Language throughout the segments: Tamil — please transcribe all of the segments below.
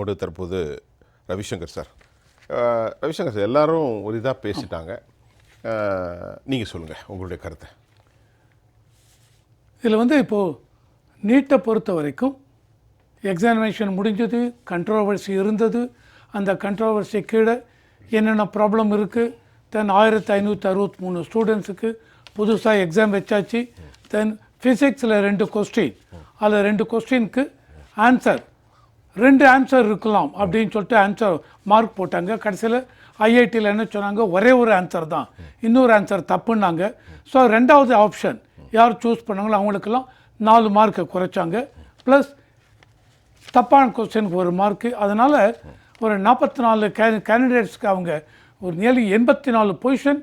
நம்மோடு தற்போது ரவிசங்கர் சார். ரவிசங்கர் சார் எல்லாரும் ஒரு இதாக பேசிட்டாங்க. நீங்கள் சொல்லுங்கள் உங்களுடைய கருத்தை. இதில் வந்து இப்போது நீட்டை பொறுத்த வரைக்கும் எக்ஸாமினேஷன் முடிஞ்சது கண்ட்ரோவர்சி இருந்தது. அந்த கண்ட்ரோவர்சி கீழே என்னென்ன ப்ராப்ளம் இருக்குது தென் ஆயிரத்தி ஐநூற்றி அறுபத்தி மூணு ஸ்டூடெண்ட்ஸுக்கு புதுசாக எக்ஸாம் வச்சாச்சு. தென் ஃபிசிக்ஸில் ரெண்டு கொஸ்டின் அதில் ரெண்டு கொஸ்டினுக்கு ஆன்சர் ரெண்டு ஆன்சர் இருக்கலாம் அப்படின்னு சொல்லிட்டு ஆன்சர் மார்க் போட்டாங்க. கடைசியில் ஐஐடியில் என்ன சொன்னாங்க? ஒரே ஒரு ஆன்சர் தான். இன்னொரு ஆன்சர் தப்புன்னாங்க. ஸோ ரெண்டாவது ஆப்ஷன் யார் சூஸ் பண்ணாங்களோ அவங்களுக்கெல்லாம் நாலு மார்க்கை குறைச்சாங்க. ப்ளஸ் தப்பான கொஸ்டினுக்கு ஒரு மார்க்கு அதனால் ஒரு நாற்பத்தி நாலு கே கேண்டிடேட்ஸ்க்கு அவங்க ஒரு நியர்லி எண்பத்தி நாலு பொசிஷன்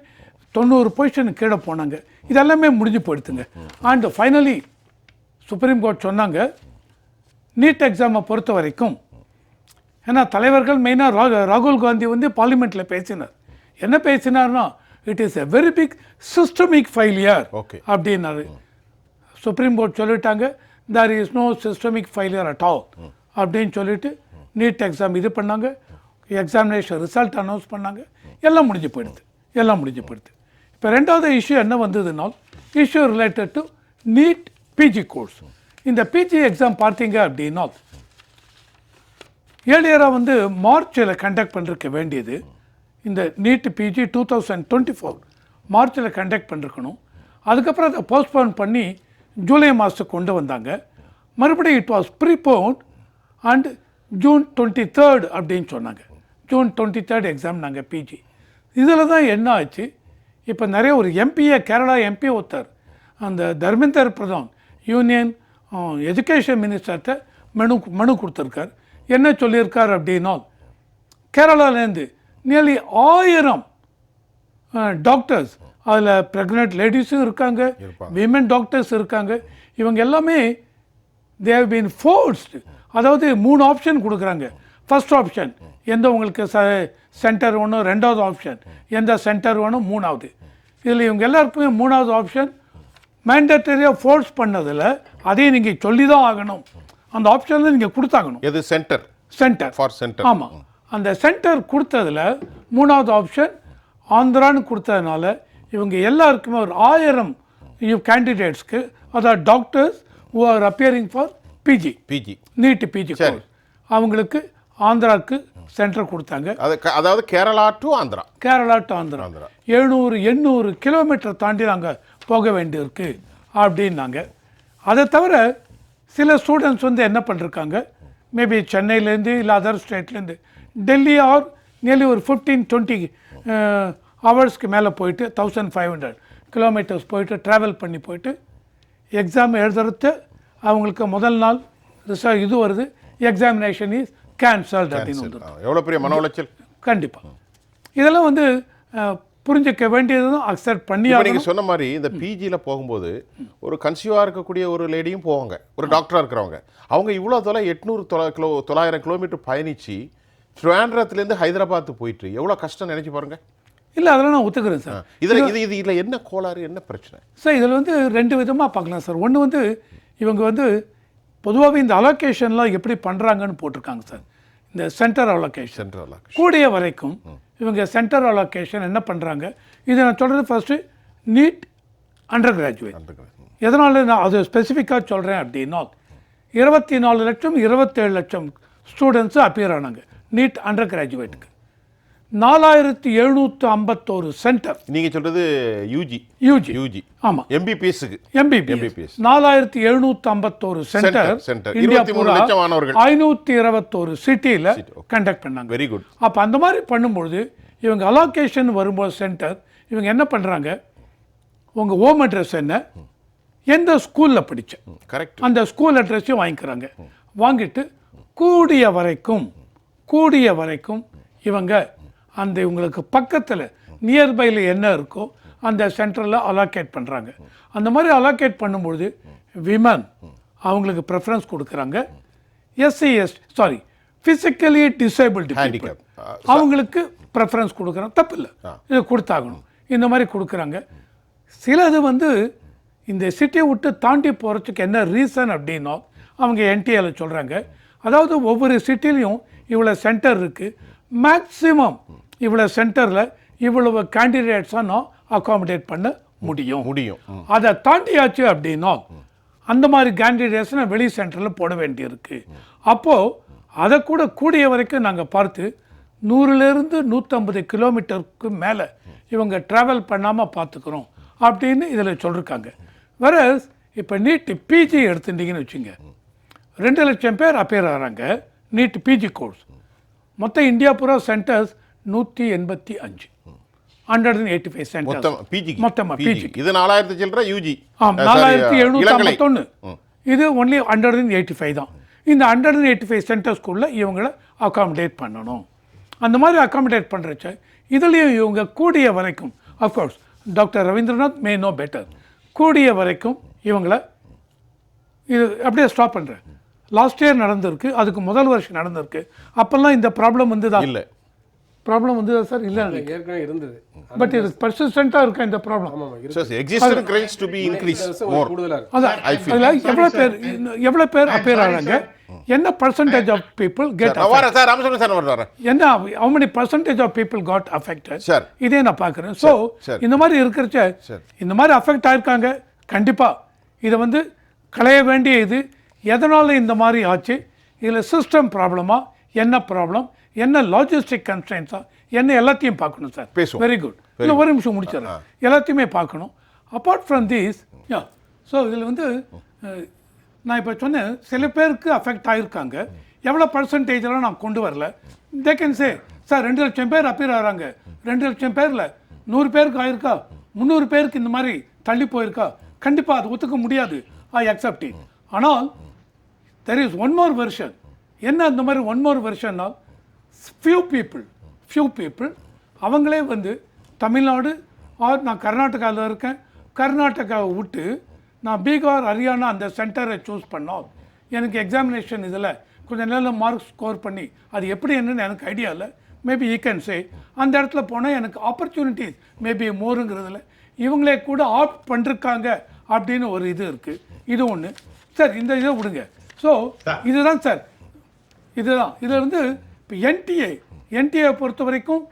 தொண்ணூறு பொசிஷன் கீழே போனாங்க. இதெல்லாமே முடிஞ்சு போயிடுத்துங்க அண்ட் ஃபைனலி சுப்ரீம் கோர்ட் சொன்னாங்க நீட் எக்ஸாமை பொறுத்த வரைக்கும் ஏன்னா தலைவர்கள் மெயினாக ராகுல் காந்தி வந்து பார்லிமெண்ட்டில் பேசினார். என்ன பேசினார்னா it is a very big systemic failure Okay. அப்படின்னாரு. சுப்ரீம் கோர்ட் சொல்லிட்டாங்க there is no systemic failure at all அப்படின்னு சொல்லிட்டு நீட் எக்ஸாம் இது பண்ணாங்க. எக்ஸாமினேஷன் ரிசல்ட் அனௌன்ஸ் பண்ணாங்க. எல்லாம் முடிஞ்சு போயிடுது. எல்லாம் முடிஞ்சு போயிடுது. இப்போ ரெண்டாவது இஷ்யூ என்ன வந்ததுனால் issue related to NEET PG course இந்த பிஜி எக்ஸாம் பார்த்தீங்க அப்படின்னா ஏழியராக வந்து மார்ச்சில் கண்டக்ட் பண்ணிருக்க வேண்டியது இந்த NEET PG two thousand twenty four மார்ச்சில் கண்டக்ட் பண்ணிருக்கணும். அதுக்கப்புறம் அதை போஸ்ட்போன் பண்ணி ஜூலை மாதத்துக்கு கொண்டு வந்தாங்க. மறுபடியும் it was prepone and June twenty third அப்படின்னு சொன்னாங்க. ஜூன் டுவெண்ட்டி தேர்ட் எக்ஸாம் நாங்கள் பிஜி இதில் தான் என்ன ஆச்சு? இப்போ நிறைய ஒரு எம்பிஏ கேரளா எம்பி ஒருத்தர் அந்த தர்மேந்தர் பிரதான் யூனியன் எஜுகேஷன் மினிஸ்டர்கிட்ட மனு மனு கொடுத்துருக்கார். என்ன சொல்லியிருக்கார் அப்படின்னா கேரளாலேருந்து நியர்லி ஆயிரம் டாக்டர்ஸ் அதில் ப்ரெக்னென்ட் லேடிஸும் இருக்காங்க விமன் டாக்டர்ஸ் இருக்காங்க. இவங்க எல்லாமே தே ஹவ் பீன் ஃபோர்ஸ்டு அதாவது மூணு ஆப்ஷன் கொடுக்குறாங்க. ஃபர்ஸ்ட் ஆப்ஷன் எந்த உங்களுக்கு ச சென்டர் வேணும்? ரெண்டாவது ஆப்ஷன் எந்த சென்டர் வேணும்? மூணாவது. இதில் இவங்க எல்லாருக்குமே மூணாவது ஆப்ஷன் மேண்டட்டரியாக ஃபோர்ஸ் பண்ணதில் அதையும் நீங்கள் சொல்லி தான் ஆகணும். அந்த ஆப்ஷனில் நீங்கள் கொடுத்தாகணும். எது? சென்டர் சென்டர் ஃபார் சென்டர் ஆமாம் அந்த சென்டர் கொடுத்ததுல மூணாவது ஆப்ஷன் ஆந்திரான்னு கொடுத்ததுனால இவங்க எல்லாருக்குமே ஒரு ஆயிரம் கேண்டிடேட்ஸ்க்கு அதாவது doctors who are appearing for PG PG NEET PG அவங்களுக்கு ஆந்திராவுக்கு சென்டர் கொடுத்தாங்க. அதாவது கேரளா டு ஆந்திரா. கேரளா டு ஆந்திரா. ஆந்திரா. எழுநூறு எண்ணூறு கிலோமீட்டர் தாண்டி நாங்கள் போக வேண்டியிருக்கு அப்படின்னாங்க. அதை தவிர சில ஸ்டூடெண்ட்ஸ் வந்து என்ன பண்ணிருக்காங்க? மேபி சென்னையிலேருந்து இல்லை அதர் ஸ்டேட்லேருந்து டெல்லி ஆர் நியர்லி ஒரு ஃபிஃப்டீன் டுவெண்ட்டி ஹவர்ஸ்க்கு மேலே போயிட்டு தௌசண்ட் ஃபைவ் ஹண்ட்ரட் கிலோமீட்டர்ஸ் போயிட்டு ட்ராவல் பண்ணி போயிட்டு எக்ஸாம் எழுதுறது அவங்களுக்கு முதல் நாள் ரிசல்ட் இது வருது. எக்ஸாமினேஷன் இஸ் கேன்சல்ட் அப்படின்னு எவ்வளோ பெரிய மன உளைச்சல்? கண்டிப்பாக இதெல்லாம் வந்து புரிஞ்சுக்க வேண்டியதும் அக்செப்ட் பண்ணி. நீங்கள் சொன்ன மாதிரி இந்த பிஜியில் போகும்போது ஒரு கன்சியூவாக இருக்கக்கூடிய ஒரு லேடியும் போவாங்க. ஒரு டாக்டராக இருக்கிறவங்க. அவங்க இவ்வளோ தொலை எட்நூறு தொலை கிலோ தொள்ளாயிரம் கிலோமீட்டர் பயணிச்சு ட்ரிவாண்ட்ரத்துலேருந்து ஹைதராபாத் போயிட்டு எவ்வளோ கஷ்டம் நினைச்சு பாருங்க. இல்லை அதெல்லாம் நான் ஒத்துக்கிறேன் சார். இதில் இது இது இதில் என்ன கோளாறு என்ன பிரச்சனை? சார் இதில் வந்து ரெண்டு விதமாக பார்க்கலாம் சார். ஒன்று வந்து இவங்க வந்து பொதுவாகவே இந்த அலோகேஷன்லாம் எப்படி பண்ணுறாங்கன்னு போட்டிருக்காங்க சார். இந்த சென்டர் அலோகேஷன் கூடிய வரைக்கும் இவங்க சென்டர் அலோகேஷன் என்ன பண்ணுறாங்க இது நான் சொல்கிறது ஃபஸ்ட்டு நீட் அண்டர் கிராஜுவேட் எதனால் நான் அது ஸ்பெசிஃபிக்காக சொல்கிறேன் அப்படின்னா இருபத்தி நாலு லட்சம் இருபத்தேழு லட்சம் ஸ்டூடெண்ட்ஸு அப்பியர் ஆனாங்க நீட் அண்டர் கிராஜுவேட்டுக்கு நாலாயிரத்தி எழுநூற்று ஐம்பத்தோரு சென்டர். நீங்கள் சொல்கிறது யூஜி யூஜி யூஜி ஆமாம் எம்பிபிஎஸ்க்கு எம்பிபிஎஸ் MBBS. நாலாயிரத்தி எழுநூற்றி ஐம்பத்தோரு சென்டர் center. இந்தியா 23 பூரா. ஐநூற்றி இருபத்தோரு சிட்டியில் கண்டக்ட் பண்ணாங்க. வெரி குட் அப்போ அந்த மாதிரி பண்ணும்பொழுது இவங்க அலோகேஷன் வரும்போது சென்டர் இவங்க என்ன பண்ணுறாங்க உங்கள் ஹோம் அட்ரஸ் என்ன? எந்த ஸ்கூலில் படிச்ச. கரெக்ட் அந்த ஸ்கூல் அட்ரஸையும் வாங்கிக்கிறாங்க. வாங்கிட்டு கூடிய வரைக்கும் கூடிய வரைக்கும் இவங்க அந்த இவங்களுக்கு பக்கத்தில் நியர்பையில் என்ன இருக்கோ அந்த சென்டரில் அலோகேட் பண்ணுறாங்க அந்த மாதிரி அலோகேட் பண்ணும்பொழுது விமன் அவங்களுக்கு ப்ரெஃபரன்ஸ் கொடுக்குறாங்க. SC S sorry physically disabled. அவங்களுக்கு ப்ரெஃபரன்ஸ் கொடுக்குறாங்க. தப்பு இல்லை இது கொடுத்தாகணும். இந்த மாதிரி கொடுக்குறாங்க. சிலது வந்து இந்த சிட்டியை விட்டு தாண்டி போகிறதுக்கு என்ன ரீசன் அப்படின்னா அவங்க என்டிஏல சொல்கிறாங்க அதாவது ஒவ்வொரு சிட்டிலையும் இவ்வளோ சென்டர் இருக்குது மேக்ஸிமம் இவ்வளோ சென்டரில் இவ்வளவு கேண்டிடேட்ஸாக நான் அகாமடேட் பண்ண முடியும். முடியும். அதை தாண்டியாச்சு அப்படின்னா அந்த மாதிரி கேண்டிடேட்ஸ் நான் வெளி சென்டரில் போட வேண்டியிருக்கு. அப்போது அதை கூட கூடிய வரைக்கும் நாங்கள் பார்த்து நூறுலேருந்து நூற்றம்பது கிலோமீட்டருக்கு மேலே இவங்க ட்ராவல் பண்ணாமல் பார்த்துக்குறோம் அப்படின்னு இதில் சொல்லியிருக்காங்க வேற இப்போ நீட் பிஜி எடுத்துட்டீங்கன்னு வச்சுங்க. ரெண்டு லட்சம் பேர் அப்பேர் ஆகிறாங்க நீட் பிஜி கோர்ஸ் மொத்தம் இந்தியா பூரா சென்டர்ஸ் நூற்றி எண்பத்தி அஞ்சு. Hundred and eighty five centres மொத்தம் பிஜிக்கு மொத்தமா, PG. இது நாலாயிரத்தி சில்லற யூஜி ஆம் நாலாயிரத்தி எழுநூற்றி ஐம்பத்தொன்று இது only hundred and eighty five தான். இந்த ஹண்ட்ரட் அண்ட் எயிட்டி ஃபைவ் சென்டர்ஸ்குள்ளே இவங்களை அகாமடேட் பண்ணணும். அந்த மாதிரி அகாமடேட் பண்ணுறச்ச இதுலேயும் இவங்க கூடிய வரைக்கும் of course doctor Ravindranath may no better கூடிய வரைக்கும் இவங்களை இது அப்படியே ஸ்டாப் பண்ணுறேன் லாஸ்ட் இயர் நடந்திருக்கு அதுக்கு முதல் வருஷம் நடந்திருக்கு. அப்போல்லாம் இந்த ப்ராப்ளம் வந்துதா? இல்ல. ப்ராப்ளம் வந்துதா சார் இல்லை ஏற்கனவே இருந்தது. பட் இது பர்சிஸ்டண்ட்டாக இருக்கா இந்த ப்ராப்ளம் எவ்வளோ பேர் எவ்வளோ பேர் அப்பேர் ஆகிறாங்க என்ன பர்சன்டேஜ் ஆஃப் பீப்புள் கெட் என்ன how many percentage of people got Sir. இதே நான் பார்க்குறேன். ஸோ. இந்த மாதிரி இருக்கிறச்ச. இந்த மாதிரி அஃபெக்ட் ஆயிருக்காங்க கண்டிப்பாக இதை வந்து களைய வேண்டிய இது எதனால் இந்த மாதிரி ஆச்சு? இதில் சிஸ்டம் ப்ராப்ளமா என்ன ப்ராப்ளம் என்ன லாஜிஸ்டிக் கன்ஸ்டன்ஸா என்ன எல்லாத்தையும் பார்க்கணும் சார் பேசுவோம். வெரி குட் இல்லை ஒரு நிமிஷம் முடிச்சிடறேன். எல்லாத்தையுமே பார்க்கணும். Apart from these yeah so இதில் வந்து நான் இப்போ சொன்னேன் சில பேருக்கு அஃபெக்ட் ஆகிருக்காங்க எவ்வளோ பர்சன்டேஜெலாம் நான் கொண்டு வரல. தே கேன் சே சார் ரெண்டு லட்சம் பேர் அப்பீர் ஆகிறாங்க ரெண்டு லட்சம் பேரில் நூறு பேருக்கு ஆயிருக்கா? முந்நூறு பேருக்கு இந்த மாதிரி தள்ளி போயிருக்கா? கண்டிப்பாக அது ஒத்துக்க முடியாது. ஐ அக்செப்ட் இட் ஆனால் there is one more version என்ன அந்த மாதிரி ஒன் மோர் வெர்ஷன்னா ஃபியூ பீப்புள் ஃபியூ பீப்புள் அவங்களே வந்து தமிழ்நாடு ஆர் நான் கர்நாடகாவில் இருக்கேன். கர்நாடகாவை விட்டு நான் பீகார் ஹரியானா அந்த சென்டரை சூஸ் பண்ணோம். எனக்கு எக்ஸாமினேஷன் இதில் கொஞ்சம் நல்ல மார்க் ஸ்கோர் பண்ணி அது எப்படி என்னன்னு எனக்கு ஐடியா இல்லை. மேபி ஈ கேன் சே அந்த இடத்துல போனால் எனக்கு ஆப்பர்ச்சுனிட்டிஸ் மேபி மோருங்கிறதுல. இவங்களே கூட ஆப்ட் பண்ணிருக்காங்க அப்படின்னு ஒரு இது இருக்குது இது ஒன்று சார் இந்த இதை விடுங்க. ஸோ இதுதான் சார். இதுதான். இதில் வந்து இப்போ என்டிஏ என்டிஏ பொறுத்த வரைக்கும்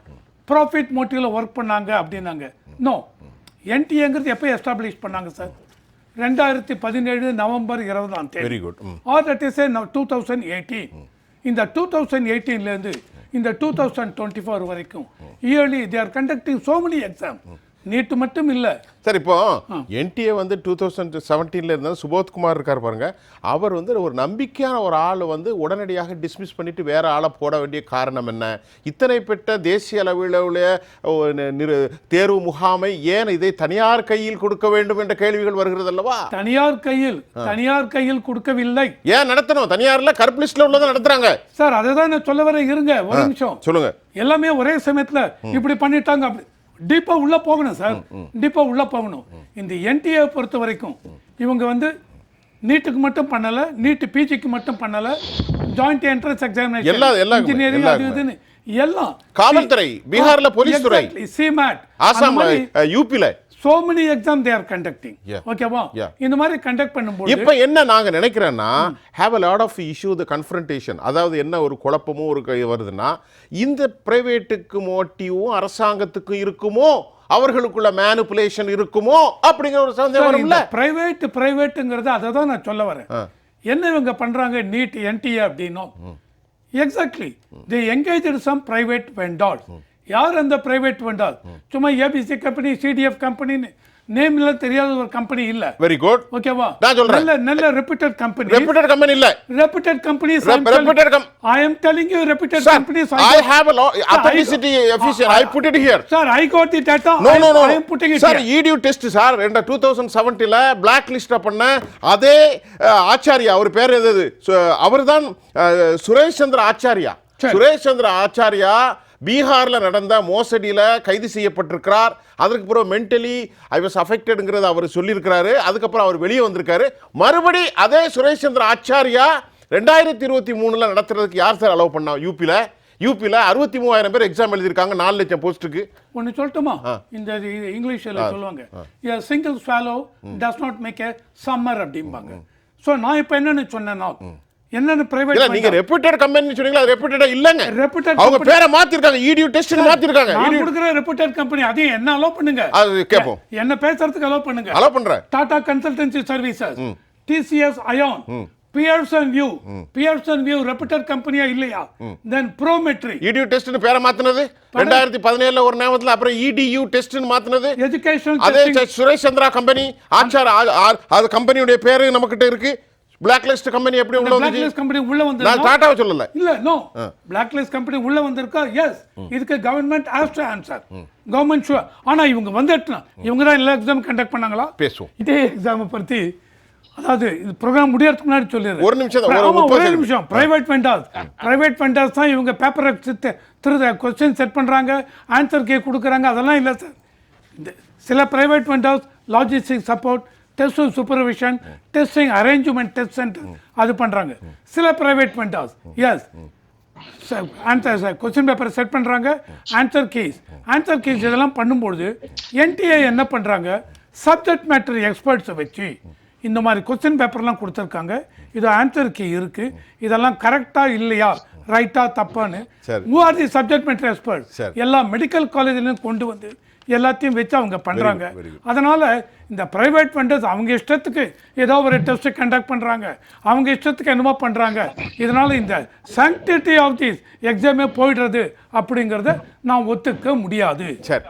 ப்ராஃபிட் மோட்டிவில் ஒர்க் பண்ணாங்க அப்படின்னாங்க. நோ என்டிஏங்கிறது எப்போ எஸ்டாப்ளிஷ் பண்ணாங்க சார் ரெண்டாயிரத்தி பதினேழு நவம்பர் இருபதாம் தேதி. Very good or that is two thousand eighteen இந்த டூ தௌசண்ட் எயிட்டீன்லேருந்து இந்த டூ தௌசண்ட் டுவெண்ட்டி ஃபோர் வரைக்கும் early they are conducting so many exam NEET மட்டும் இல்லை. சார் இப்போ என்டிஏ வந்து டூ தௌசண்ட் செவன்டீனில் இருந்தால் சுபோத்குமார் இருக்கார் பாருங்க. அவர் வந்து ஒரு நம்பிக்கையான ஒரு ஆள் வந்து உடனடியாக டிஸ்மிஸ் பண்ணிட்டு வேற ஆளை போட வேண்டிய காரணம் என்ன? இத்தனை பெற்ற தேசிய அளவில் தேர்வு முகாமை ஏன் இதை தனியார் கையில் கொடுக்க வேண்டும் என்ற கேள்விகள் வருகிறது அல்லவா? தனியார் கையில் தனியார் கையில் கொடுக்கவில்லை. ஏன் நடத்தணும்? தனியார்ல கருப்பு லிஸ்ட்ல உள்ளதை நடத்துறாங்க. சார் அதை தான் நான் சொல்ல வரேன். இருங்க ஒரு நிமிஷம். சொல்லுங்க. எல்லாமே ஒரே சமயத்துல இப்படி பண்ணிட்டாங்க அப்படி. டீப்பா உள்ள போகணும் சார் டீப்பா உள்ள போகணும். இந்த என்டிஏ பொறுத்த வரைக்கும் இவங்க வந்து நீட்டுக்கு மட்டும் பண்ணல நீட் பிஜிக்கு மட்டும் பண்ணல ஜாயிண்ட் என்ட்ரன்ஸ் எக்ஸாமினேஷன் இன்ஜினியரிங் அது இதுன்னு எல்லாம் காவல்துறை, பீகார்ல போலீஸ் துறை. சிமேட் ஆசாம்ல யூபில so many exam they are conducting. ஓகேவா. இந்த மாதிரி கண்டக்ட் பண்ணும்போது இப்ப என்ன நாங்க நினைக்கிறேன்னா have a lot of issue the confrontation அதாவது என்ன ஒரு குழப்பமும் ஒரு வருதுன்னா இந்த பிரைவேட்டுக்கு மோட்டிவும் அரசாங்கத்துக்கும் இருக்குமோ? அவர்களுக்குள்ள மேனிப்புலேஷன் இருக்குமோ? அப்படிங்கிற ஒரு சந்தேகம் வரும்ல. பிரைவேட் பிரைவேட்டுங்கிறது அதை தான் நான் சொல்ல வரேன். என்ன இவங்க பண்றாங்க நீட் என்டிஏ அப்படின்னும். Exactly the engage some private vendor யார் அந்த பிரைவேட் வெண்டால் சும்மா ஏபிசி கம்பெனி சிடிஎஃப் கம்பெனின்னு நேம்ல தெரியாத ஒரு கம்பெனி இல்ல. வெரி குட் ஓகேவா நான் சொல்றேன். நல்ல நல்ல ரெப்யூட்டட் கம்பெனி ரெப்யூட்டட் கம்பெனி இல்ல. Reputed Rep- reputed com- I am telling you reputed Sir, companies I have a authenticity efficient. I put it here. Sir I got the data no no no I am putting it sir edu test sir ரெண்ட டூ தௌசண்ட் செவன்ட்டியில் பிளாக் லிஸ்ட்டை பண்ண அதே ஆச்சாரியா அவர் பேர் எது அவர் தான் சுரேஷ் சந்திர ஆச்சாரியா. சரி. சுரேஷ் சந்திர ஆச்சாரியா பீகார்ல நடந்த மோசடியில கைது செய்யப்பட்டிருக்கிறார். அதற்கு பிறகு மென்டலி ஐ வாஸ் அஃபெக்டடுங்கிறத அவர் சொல்லியிருக்கிறாரு. அதுக்கப்புறம் அவர் வெளியே வந்திருக்காரு. மறுபடி அதே சுரேஷ் சந்திர ஆச்சாரியா ரெண்டாயிரத்தி இருபத்தி மூணுல நடத்துறதுக்கு யார் சார் அலோவ் பண்ணா? யூபியில் யூபியில் அறுபத்தி மூவாயிரம் பேர் எக்ஸாம் எழுதியிருக்காங்க. நாலு லட்சம் போஸ்ட்டுக்கு. ஒன்று சொல்லட்டுமா? இந்த இங்கிலீஷில் சொல்லுவாங்க. Single swallow does not make a summer அப்படிம்பாங்க. ஸோ நான் இப்போ என்னன்னு சொன்னேன்னா என்னென்ன இல்ல பிரைவேட் நீங்க ரெப்யூட்டட் கம்பெனி சொன்னீங்களா? அது ரெப்யூட்டடா இல்லங்க. ரெப்யூட்டட் அவங்க பேரை மாத்திருக்காங்க. E இடியூ டெஸ்ட் மாத்திருக்காங்க. நான் கொடுக்குற ரெப்யூட்டட் கம்பெனி அதையும் என்ன அலோ பண்ணுங்க? அது கேட்போம் என்ன பேசுறதுக்கு அலோ பண்ணுங்க? அலோ பண்றேன். Tata consultancy services TCS iON Pearson VUE Pearson VUE reputed கம்பெனியா இல்லையா? தென் ப்ரோமெட்ரி இடியூ டெஸ்ட்னு பேரை மாத்துனது? ரெண்டாயிரத்தி பதினேழுல ஒரு நேமத்துல அப்புறம் E இடியூ டெஸ்ட்னு மாத்துனது? எஜுகேஷன் அதே சுரேஷ் சந்திரா கம்பெனி ஆச்சார் அது கம்பெனியுடைய பேரு நம்ம கிட்ட இருக்கு. பிளாக் லிஸ்ட் கம்பெனி எப்படி உள்ள பிளாக் லிஸ்ட் கம்பெனி உள்ள நான் வந்து டாட்டாவை சொல்லல. இல்ல நோ பிளாக் லிஸ்ட் கம்பெனி உள்ள வந்திருக்கா? எஸ் இதுக்கு government has to answer government sure ஆனா இவங்க வந்துட்டுனா இவங்க தான் எல்லா எக்ஸாம் கண்டக்ட் பண்ணாங்களா? பேசுவோம். இதே எக்ஸாம் பத்தி அதாவது இது ப்ரோக்ராம் முடியறதுக்கு முன்னாடி சொல்லிடுறேன். ஒரு நிமிஷம் தான், ஒரு. நிமிஷம். பிரைவேட் வெண்டாஸ் பிரைவேட் வெண்டாஸ் தான் இவங்க பேப்பரை திருத கொஸ்டின் செட் பண்றாங்க ஆன்சர் கே கொடுக்குறாங்க அதெல்லாம் இல்லை சார் இந்த சில private vendors logistic support test supervision testing arrangement test centre அது பண்றாங்க. சில private vendors yes answer sir question பேப்பரை செட் பண்ணுறாங்க ஆன்சர் கீஸ் ஆன்சர் கீஸ் இதெல்லாம் பண்ணும்பொழுது என்டிஏ என்ன பண்ணுறாங்க சப்ஜெக்ட் மேட்டர் எக்ஸ்பர்ட்ஸை வச்சு இந்த மாதிரி கொஸ்டின் பேப்பர்லாம் கொடுத்துருக்காங்க. இது ஆன்சர் கீ இருக்குது இதெல்லாம் கரெக்டாக இல்லையா? ரைட்டா தப்பான்னு are the subject matter expert. எல்லா மெடிக்கல் காலேஜ்லையும் கொண்டு வந்து எல்லாத்தையும் வச்சு அவங்க பண்ணுறாங்க. அதனால இந்த பிரைவேட் வெண்டர்ஸ் அவங்க இஷ்டத்துக்கு ஏதோ ஒரு டெஸ்ட் கண்டக்ட் பண்றாங்க. அவங்க இஷ்டத்துக்கு என்னமோ பண்றாங்க. இதனால இந்த சாங்டிட்டி ஆஃப் திஸ் எக்ஸாமே போயிடுறது அப்படிங்கிறத நான் ஒத்துக்க முடியாது. சரி.